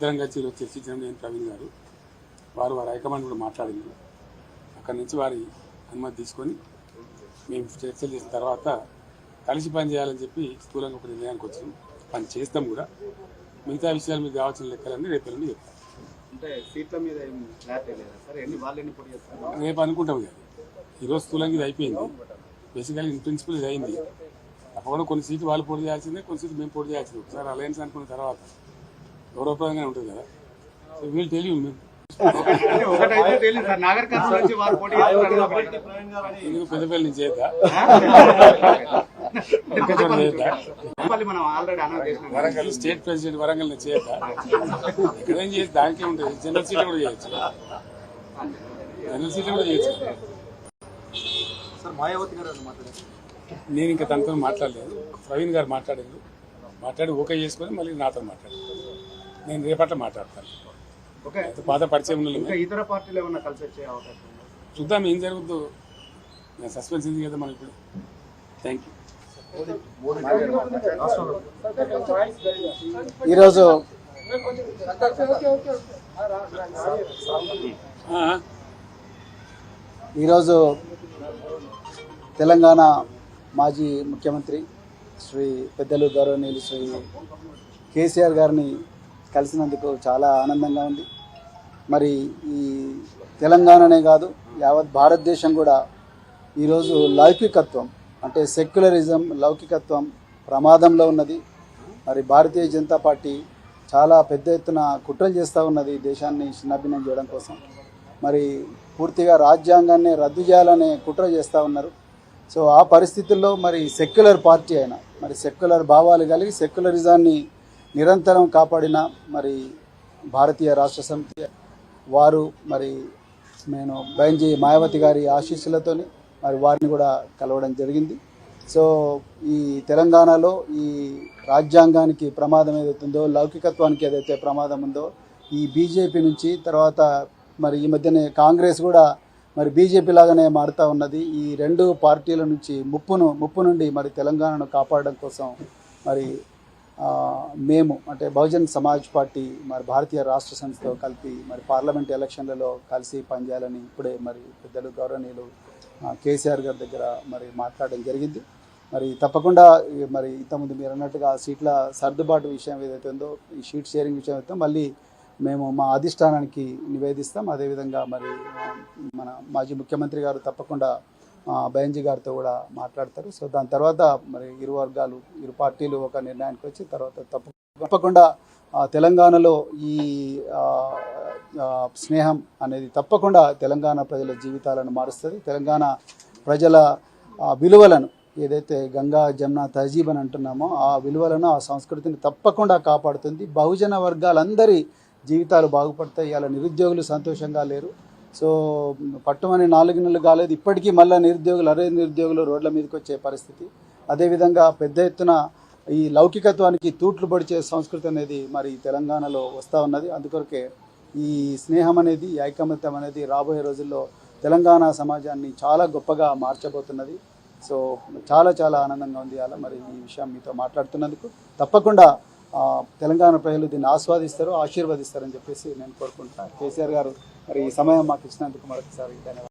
ఇద్దరం కలిసి ఈరోజు చర్చించడం నేను ప్రవీణ్ గారు వారు వారి హైకమాండ్ కూడా మాట్లాడింది. అక్కడి నుంచి వారి అనుమతి తీసుకొని మేము చర్చలు చేసిన తర్వాత కలిసి పని చేయాలని చెప్పి స్థూలంగా ఒక నిర్ణయానికి వచ్చినాం. పని చేస్తాం కూడా. మిగతా విషయాలు మీకు కావాల్సిన లెక్కలన్నీ రేపు చెప్తాం. వాళ్ళు చేస్తారు రేపు అనుకుంటాం ఇక. ఈరోజు స్థూలంగా ఇది అయిపోయింది. బేసికల్ ఇన్ ప్రిన్సిపల్ ఇది అయింది. తప్పకుండా కొన్ని సీట్లు వాళ్ళు పోటీ చేయాల్సిందే కొన్ని సీట్లు మేము పోటీ చేయాల్సిందే. ఒకసారి అలయన్స్ అనుకున్న తర్వాత గౌరవప్రదంగానే ఉంటుంది కదా? సో వీళ్ళు తెలియదు పెద్దపల్లి నుంచి చేద్దా వరంగల్ స్టేట్ ప్రెసిడెంట్ వరంగల్ నుంచి చేద్దా ఎక్కడేం చేయొచ్చు దానికే ఉంటుంది. జనరల్ సీట్ కూడా చేయొచ్చు. జనరల్ సీట్ కూడా చేయొచ్చు. నేను ఇంకా తనతో మాట్లాడలేదు. ప్రవీణ్ గారు మాట్లాడారు. మాట్లాడి ఓకే చేసుకొని మళ్ళీ నాతో మాట్లాడారు. నేను రేపట్ల మాట్లాడతాను. ఓకే. పాత పరిచయం ఇంకా ఇతర పార్టీలు ఏమన్నా కలిసి వచ్చే అవకాశం ఉందా? చూద్దాం ఏం జరుగుతుందో నేను సస్పెన్స్ ఉంది కదా మనం ఇప్పుడు. థ్యాంక్ యూ ఈరోజు ఈరోజు తెలంగాణ మాజీ ముఖ్యమంత్రి శ్రీ పెద్దలు గౌరవనీయులు శ్రీ కేసీఆర్ గారిని కలిసినందుకు చాలా ఆనందంగా ఉంది. మరి ఈ తెలంగాణనే కాదు యావత్ భారతదేశం కూడా ఈరోజు లౌకికత్వం అంటే సెక్యులరిజం లౌకికత్వం ప్రమాదంలో ఉన్నది. మరి భారతీయ జనతా పార్టీ చాలా పెద్ద ఎత్తున కుట్రలు చేస్తూ ఉన్నది దేశాన్ని చిన్నాభిన్నం చేయడం కోసం. మరి పూర్తిగా రాజ్యాంగాన్ని రద్దు చేయాలనే కుట్ర చేస్తూ ఉన్నారు. సో ఆ పరిస్థితుల్లో మరి సెక్యులర్ పార్టీ అయినా మరి సెక్యులర్ భావాలు కలిగి సెక్యులరిజాన్ని నిరంతరం కాపాడిన మరి భారతీయ రాష్ట్ర సమితి వారు మరి నేను బైంజీ మాయావతి గారి ఆశీస్సులతోని మరి వారిని కూడా కలవడం జరిగింది. సో ఈ తెలంగాణలో ఈ రాజ్యాంగానికి ప్రమాదం ఏదైతుందో ఉందో లౌకికత్వానికి ఏదైతే ప్రమాదం ఉందో ఈ బీజేపీ నుంచి తర్వాత మరి ఈ మధ్యనే కాంగ్రెస్ కూడా మరి బీజేపీ లాగానే మారుతూ ఉన్నది. ఈ రెండు పార్టీల నుంచి ముప్పును ముప్పు నుండి మరి తెలంగాణను కాపాడడం కోసం మరి మేము అంటే బహుజన్ సమాజ్ పార్టీ మరి భారతీయ రాష్ట్ర సంస్థతో కలిపి మరి పార్లమెంట్ ఎలక్షన్లలో కలిసి పనిచేయాలని ఇప్పుడే మరి పెద్దలు గౌరవనీయులు కేసీఆర్ గారి దగ్గర మరి మాట్లాడడం జరిగింది. మరి తప్పకుండా మరి ఇంతకుముందు మీరు అన్నట్టుగా సీట్ల సర్దుబాటు విషయం ఏదైతే ఉందో ఈ షీట్ షేరింగ్ విషయం అయితే మళ్ళీ మేము మా అధిష్టానానికి నివేదిస్తాం. అదేవిధంగా మరి మన మాజీ ముఖ్యమంత్రి గారు తప్పకుండా బయంజీ బెంజీ గారితో కూడా మాట్లాడతారు. సో దాని తర్వాత మరి ఇరు వర్గాలు ఇరు పార్టీలు ఒక నిర్ణయానికి వచ్చి తర్వాత తప్ప తప్పకుండా తెలంగాణలో ఈ స్నేహం అనేది తప్పకుండా తెలంగాణ ప్రజల జీవితాలను మారుస్తుంది. తెలంగాణ ప్రజల విలువలను ఏదైతే గంగా జమున తహజీబ్ అని అంటున్నామో ఆ విలువలను ఆ సంస్కృతిని తప్పకుండా కాపాడుతుంది. బహుజన వర్గాలందరి జీవితాలు బాగుపడతాయి. ఇలా నిరుద్యోగులు సంతోషంగా లేరు. సో పట్టుమని నాలుగు నెలలు కాలేదు. ఇప్పటికీ మళ్ళీ నిరుద్యోగులు అరే నిరుద్యోగులు రోడ్ల మీదకి వచ్చే పరిస్థితి. అదేవిధంగా పెద్ద ఎత్తున ఈ లౌకికత్వానికి తూట్లు పొడిచే సంస్కృతి అనేది మరి తెలంగాణలో వస్తూ ఉన్నది. అందుకొరకే ఈ స్నేహం అనేది ఐకమత్యం అనేది రాబోయే రోజుల్లో తెలంగాణ సమాజాన్ని చాలా గొప్పగా మార్చబోతున్నది. సో చాలా చాలా ఆనందంగా ఉంది అలా మరి ఈ విషయం మీతో మాట్లాడుతున్నందుకు. తప్పకుండా తెలంగాణ ప్రజలు దీన్ని ఆస్వాదిస్తారు ఆశీర్వదిస్తారని చెప్పేసి నేను కోరుకుంటున్నాను. కేసీఆర్ గారు మరి ఈ సమయం మాకు ఇచ్చినందుకు మరొకసారి ధన్యవాదాలు.